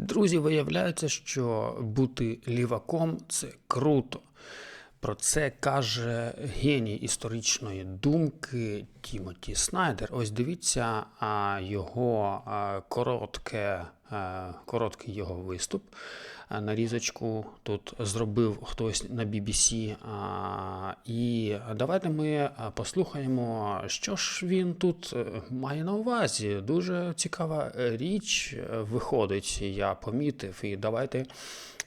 Друзі, виявляється, що бути ліваком це круто. Про це каже геній історичної думки Тімоті Снайдер. Ось дивіться його коротке, короткий його виступ. А, Нарізочку тут зробив хтось на BBC. І давайте ми послухаємо, що ж він тут е, має на увазі. Дуже цікава е, річ е, виходить, я помітив. І давайте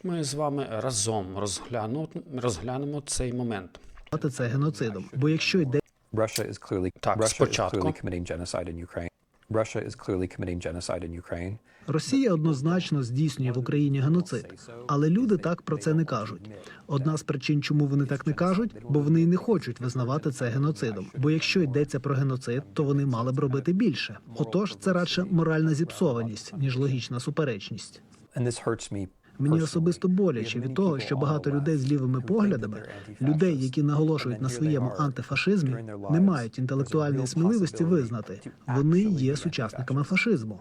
ми з вами разом розгляну, розглянемо цей момент. це геноцидом. Бо якщо йде Russia is clearly Так, Russia is спочатку. Росія однозначно здійснює в Україні геноцид, але люди так про це не кажуть. Одна з причин, чому вони так не кажуть, бо вони не хочуть визнавати це геноцидом. Бо якщо йдеться про геноцид, то вони мали б робити більше. Отож, це радше моральна зіпсованість ніж логічна суперечність. Мені особисто боляче від того, що багато людей з лівими поглядами, людей, які наголошують на своєму антифашизмі, не мають інтелектуальної сміливості визнати, вони є сучасниками фашизму.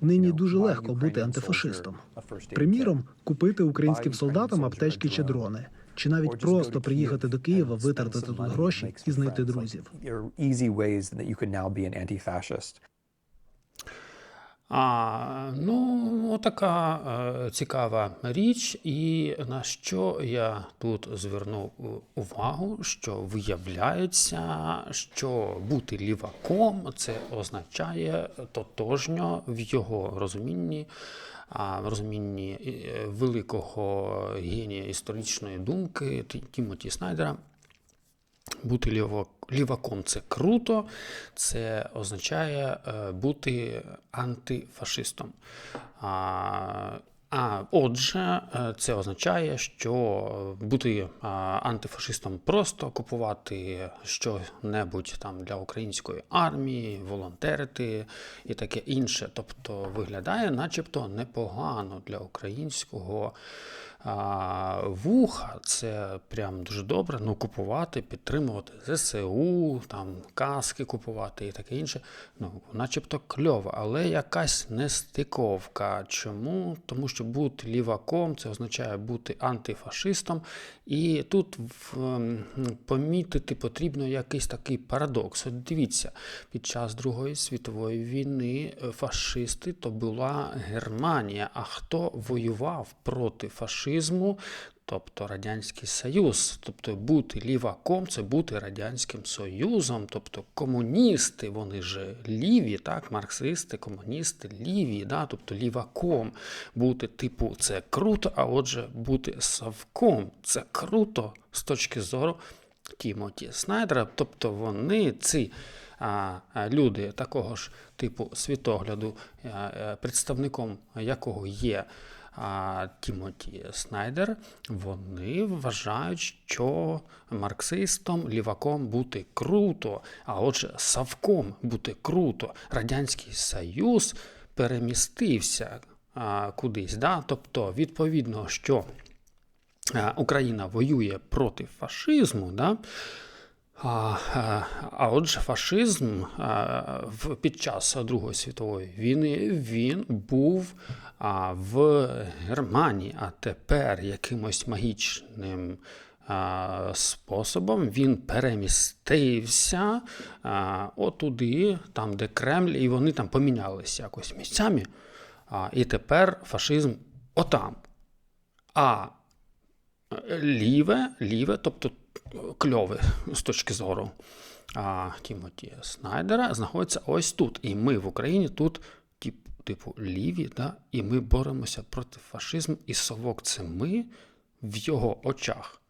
Нині дуже легко бути антифашистом. Приміром, купити українським солдатам аптечки чи дрони, чи навіть просто приїхати до Києва, витратити тут гроші і знайти друзів. А, ну, отака е, цікава річ, і на що я тут звернув е, увагу, що виявляється, що бути ліваком це означає тотожньо в його розумінні, в розумінні е, великого генія історичної думки Тімоті Снайдера. Бути ліваком це круто, це означає е, бути антифашистом. А, а отже, е, це означає, що бути антифашистом просто купувати що-небудь там для української армії, волонтерити і таке інше. Тобто виглядає, начебто, непогано для українського вуха. Це прям дуже добре. Ну, купувати, підтримувати ЗСУ, там каски купувати і таке інше. Ну, начебто кльово, але якась нестиковка. Чому? Тому що бути ліваком це означає бути антифашистом. І тут в, ем, помітити потрібно якийсь такий парадокс. От дивіться, під час Другої світової війни е, фашисти то була Германія. А хто воював проти фашизму? Тобто Радянський Союз, тобто бути ліваком це бути Радянським Союзом, тобто комуністи, вони ж ліві, так, марксисти, комуністи, ліві, да, тобто ліваком бути, типу, це круто, а отже, бути совком це круто з точки зору Тімоті Снайдера. Тобто вони ці а, люди такого ж типу світогляду, а, представником якого є а, Тімоті Снайдер, вони вважають, що марксистом, ліваком бути круто, а отже, савком бути круто. Радянський Союз перемістився а, кудись. Да? Тобто, відповідно, що Україна воює проти фашизму, да? А, а, а отже, фашизм в, під час Другої світової війни він був в Германії, а тепер якимось магічним способом він перемістився отуди, там, де Кремль, і вони там помінялися якось місцями. І тепер фашизм отам. А ліве, ліве, тобто кльове з точки зору а, Тімоті Снайдера, знаходиться ось тут. І ми в Україні тут, тип, типу, ліві, да? і ми боремося проти фашизму, і совок це ми в його очах.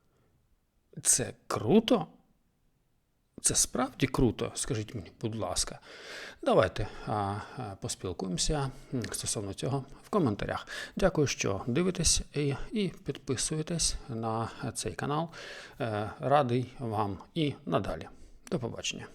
Це круто? Це справді круто, скажіть мені, будь ласка. Давайте а, поспілкуємося стосовно цього в коментарях. Дякую, що дивитесь і, і підписуєтесь на цей канал. Е, Радий вам і надалі. До побачення.